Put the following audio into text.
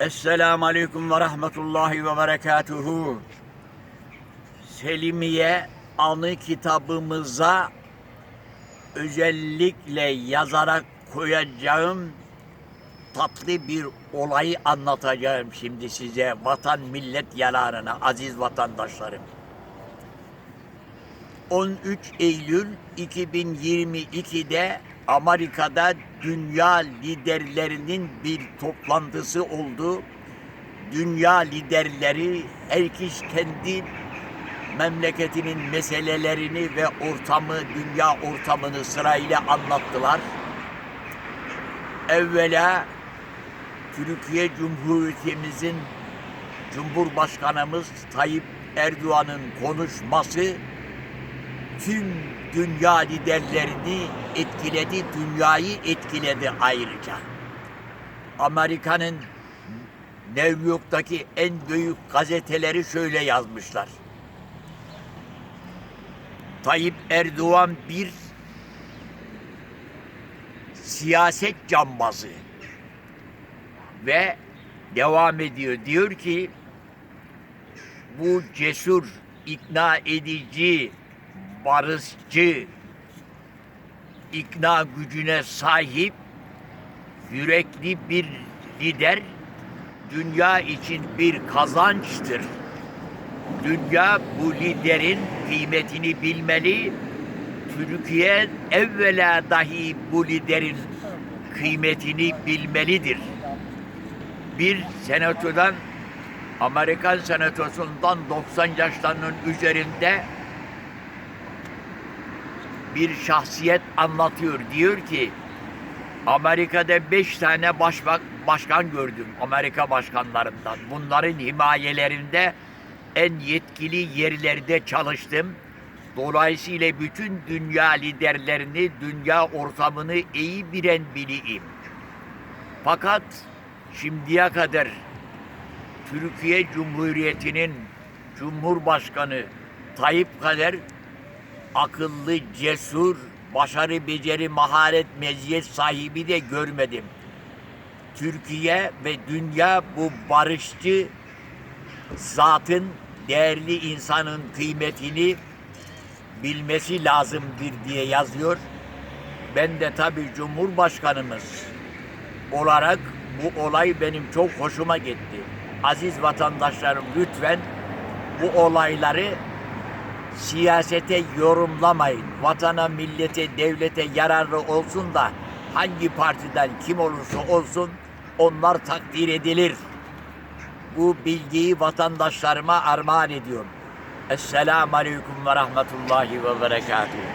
Esselamu Aleyküm ve Rahmetullahi ve Berekatuhu. Selimiye anı kitabımıza özellikle yazarak koyacağım tatlı bir olayı anlatacağım şimdi size vatan millet yararına aziz vatandaşlarım. 13 Eylül 2022'de Amerika'da dünya liderlerinin bir toplantısı oldu. Dünya liderleri herkes kendi memleketinin meselelerini ve ortamı, dünya ortamını sırayla anlattılar. Evvela Türkiye Cumhuriyetimizin Cumhurbaşkanımız Tayyip Erdoğan'ın konuşması tüm dünya liderlerini etkiledi, dünyayı etkiledi ayrıca. Amerika'nın New York'taki en büyük gazeteleri şöyle yazmışlar. Tayyip Erdoğan bir siyaset cambazı ve devam ediyor. Diyor ki bu cesur, ikna edici, barışçı, ikna gücüne sahip yürekli bir lider dünya için bir kazançtır. Dünya bu liderin kıymetini bilmeli. Türkiye evvela dahi bu liderin kıymetini bilmelidir. Bir senatodan Amerikan senatosundan 90 yaşlarının üzerinde bir şahsiyet anlatıyor. Diyor ki Amerika'da beş tane başbak, başkan gördüm Amerika başkanlarından. Bunların himayelerinde en yetkili yerlerde çalıştım. Dolayısıyla bütün dünya liderlerini, dünya ortamını iyi bilen biriyim. Fakat şimdiye kadar Türkiye Cumhuriyeti'nin Cumhurbaşkanı Tayyip Kader akıllı, cesur, başarı, beceri, maharet, meziyet sahibi de görmedim. Türkiye ve dünya bu barışçı zatın, değerli insanın kıymetini bilmesi lazımdır diye yazıyor. Ben de tabii Cumhurbaşkanımız olarak bu olay benim çok hoşuma gitti. Aziz vatandaşlarım lütfen bu olayları siyasete yorumlamayın. Vatana, millete, devlete yararlı olsun da hangi partiden kim olursa olsun onlar takdir edilir. Bu bilgiyi vatandaşlarıma armağan ediyorum. Esselamu Aleyküm ve Rahmetullahi ve Berekatuhu.